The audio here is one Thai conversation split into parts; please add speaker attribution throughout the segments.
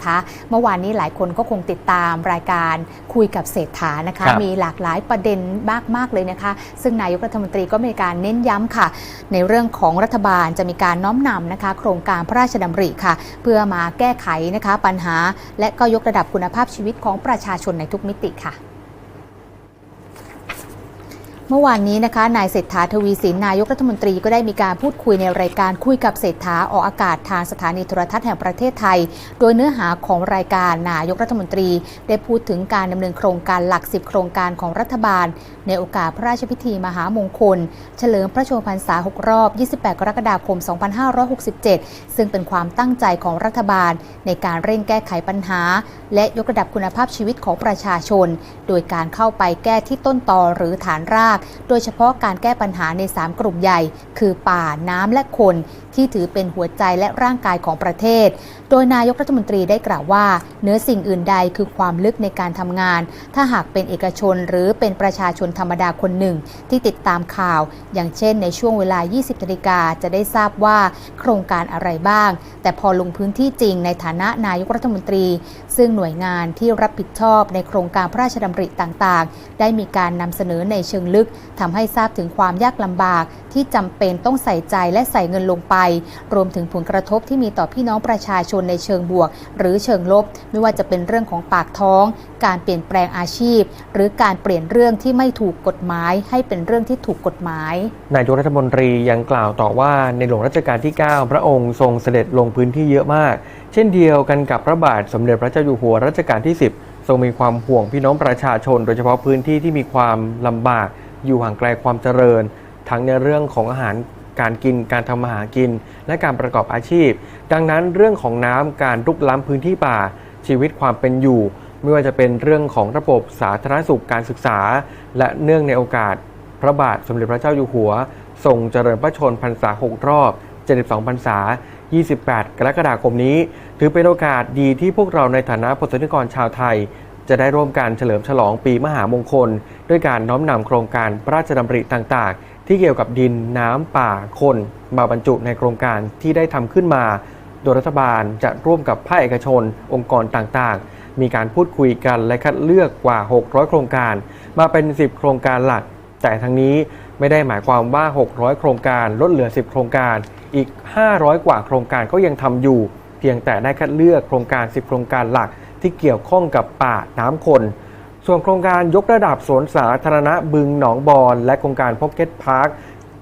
Speaker 1: นะคะ เมื่อวานนี้หลายคนก็คงติดตามรายการคุยกับเศรษฐานะคะ
Speaker 2: ครับ
Speaker 1: มีหลากหลายประเด็นมากๆเลยนะคะ ซึ่งนายกรัฐมนตรีก็มีการเน้นย้ำค่ะ ในเรื่องของรัฐบาลจะมีการน้อมนำนะคะ โครงการพระราชดำริค่ะ เพื่อมาแก้ไขนะคะปัญหา และก็ยกระดับคุณภาพชีวิตของประชาชนในทุกมิติค่ะ เมื่อวานนี้นะคะนายเศรษฐาทวีสินนายกรัฐมนตรีก็ได้มีการพูดคุยในรายการคุยกับเศรษฐาออกอากาศทางสถานีโทรทัศน์แห่งประเทศไทย โดยเนื้อหาของรายการนายกรัฐมนตรี ได้พูดถึงการดำเนินโครงการหลัก 10 โครงการของรัฐบาล ในโอกาสพระราชพิธีมหามงคล เฉลิมพระชนมพรรษา 6 รอบ 28 กรกฎาคม 2567 ซึ่งเป็นความตั้งใจของรัฐบาล ในการเร่งแก้ไขปัญหา และยกระดับคุณภาพชีวิตของประชาชน โดยการเข้าไปแก้ที่ต้นตอหรือฐานรากโดยเฉพาะการแก้ปัญหาใน 3 กลุ่มใหญ่ คือป่าน้ำและคน ที่ถือเป็นหัวใจและร่างกายของประเทศ โดยนายกรัฐมนตรีได้กล่าวว่าเนื้อสิ่งอื่นใดคือความลึกในการทำงาน ถ้าหากเป็นเอกชนหรือเป็นประชาชนธรรมดาคนหนึ่ง ที่ติดตามข่าว อย่างเช่นในช่วงเวลา 20นาฬิกาจะได้ทราบว่าโครงการอะไรบ้าง แต่พอลงพื้นที่จริงในฐานะนายกรัฐมนตรี ซึ่งหน่วยงานที่รับผิดชอบในโครงการพระราชดำริต่างๆ ได้มีการนำเสนอในเชิงลึกทำให้ทราบถึงความยากลำบากที่จำเป็นต้องใส่ใจและใส่เงินลงไป รวมถึงผลกระทบที่มีต่อพี่น้องประชาชนในเชิงบวก หรือเชิงลบ ไม่ว่าจะเป็นเรื่องของปากท้อง การเปลี่ยนแปลงอาชีพ หรือการเปลี่ยนเรื่องที่ไม่ถูกกฎหมาย ให้เป็นเรื่องที่ถูกกฎหมาย
Speaker 2: นายกรัฐมนตรียังกล่าวต่อว่าในหลวงรัชกาลที่ 9 พระองค์ทรงเสด็จลงพื้นที่เยอะมาก เช่นเดียวกันกับพระบาทสมเด็จพระเจ้าอยู่หัวรัชกาลที่ 10 ทรงมีความห่วงพี่น้องประชาชน โดยเฉพาะพื้นที่ที่มีความลำบาก อยู่ห่างไกลความเจริญ ทั้งในเรื่องของอาหารการกินการทำมาหากิน และการประกอบอาชีพ ดังนั้นเรื่องของน้ำการรุกล้ำพื้นที่ป่า ชีวิตความเป็นอยู่ ไม่ว่าจะเป็นเรื่องของระบบสาธารณสุขการศึกษา และเนื่องในโอกาส พระบาทสมเด็จพระเจ้าอยู่หัวทรงเจริญพระชนมพรรษา 6 รอบ 72 พรรษา 28 กรกฎาคมนี้ ถือเป็นโอกาสดีที่พวกเราในฐานะประสนิกรชาวไทย จะได้ร่วมกันเฉลิมฉลองปีมหามงคล ด้วยการน้อมนำโครงการพระราชดำริต่างๆ ที่เกี่ยวกับดินน้ำป่าคนมาบรรจุในโครงการที่ได้ทำขึ้นมา โดยรัฐบาลจะร่วมกับภาคเอกชน องค์กรต่างๆ มีการพูดคุยกันและคัดเลือกกว่า 600 โครงการ มาเป็น 10 โครงการหลัก แต่ทั้งนี้ไม่ได้หมายความว่า 600 โครงการลดเหลือ 10 โครงการ อีก 500 กว่าโครงการก็ยังทำอยู่ เพียงแต่ได้คัดเลือกโครงการ 10 โครงการหลัก ที่เกี่ยวข้องกับป่าน้ำคน ส่วนโครงการยกระดับสวนสาธารณะบึงหนองบอนและโครงการพ็อกเก็ตพาร์ค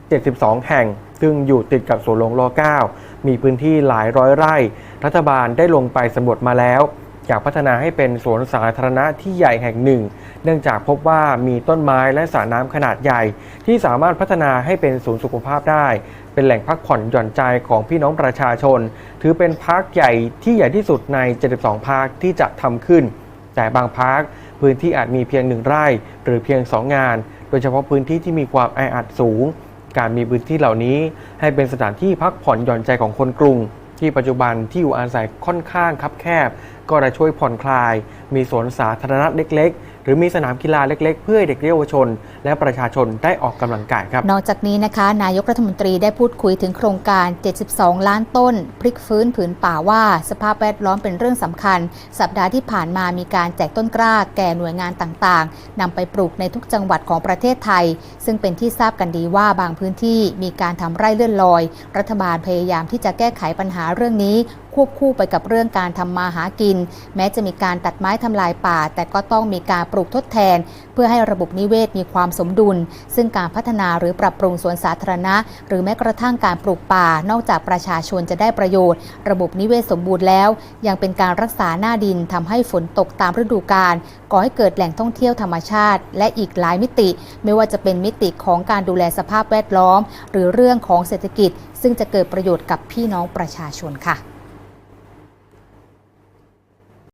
Speaker 2: 72 แห่ง ซึ่งอยู่ติดกับสวนหลวงร9มีพื้นที่หลายร้อยไร่ รัฐบาลได้ลงไปสำรวจมาแล้ว อยากพัฒนาให้เป็นสวนสาธารณะที่ใหญ่แห่งหนึ่ง เนื่องจากพบว่ามีต้นไม้และสระน้ำขนาดใหญ่ ที่สามารถพัฒนาให้เป็นศูนย์สุขภาพได้ เป็นแหล่งพักผ่อนหย่อนใจของพี่น้องประชาชน ถือเป็นพาร์คใหญ่ที่ใหญ่ที่สุดใน 72 พาร์คที่จะทำขึ้น แต่บางพาร์คพื้นที่อาจมีเพียงหนึ่งไร่ หรือเพียง 2 งาน โดยเฉพาะพื้นที่ที่มีความแออัดสูง การมีพื้นที่เหล่านี้ให้เป็นสถานที่พักผ่อนหย่อนใจของคนกรุงที่ปัจจุบันที่อยู่อาศัยค่อนข้างคับแคบ ก็จะช่วยผ่อนคลาย มีสวนสาธารณะเล็ก ๆ หรือมีสนามกีฬาเล็ก ๆ เพื่อเด็กเยาวชน และประชาชนได้ออกกำลังกายครับ
Speaker 1: นอกจากนี้นะคะ นายกรัฐมนตรีได้พูดคุยถึงโครงการ 72 ล้านต้น พลิกฟื้นผืนป่าว่า สภาพแวดล้อมเป็นเรื่องสำคัญ สัปดาห์ที่ผ่านมามีการแจกต้นกล้าแก่หน่วยงานต่างๆนำไปปลูกในทุกจังหวัดของประเทศไทย ซึ่งเป็นที่ทราบกันดีว่าบางพื้นที่มีการทำไร่เลื่อนลอย รัฐบาลพยายามที่จะแก้ไขปัญหาเรื่องนี้ ควบคู่ไปกับเรื่องการทำมาหากิน แม้จะมีการตัดไม้ทำลายป่า แต่ก็ต้องมีการปลูกทดแทน เพื่อให้ระบบนิเวศมีความสมดุล ซึ่งการพัฒนาหรือปรับปรุงสวนสาธารณะ หรือแม้กระทั่งการปลูกป่า นอกจากประชาชนจะได้ประโยชน์ ระบบนิเวศสมบูรณ์แล้ว ยังเป็นการรักษาหน้าดินทำให้ฝนตกตามฤดูกาลก่อให้เกิดแหล่งท่องเที่ยวธรรมชาติ และอีกหลายมิติ ไม่ว่าจะเป็นมิติของการดูแลสภาพแวดล้อม หรือเรื่องของเศรษฐกิจ ซึ่งจะเกิดประโยชน์กับพี่น้องประชาชนค่ะ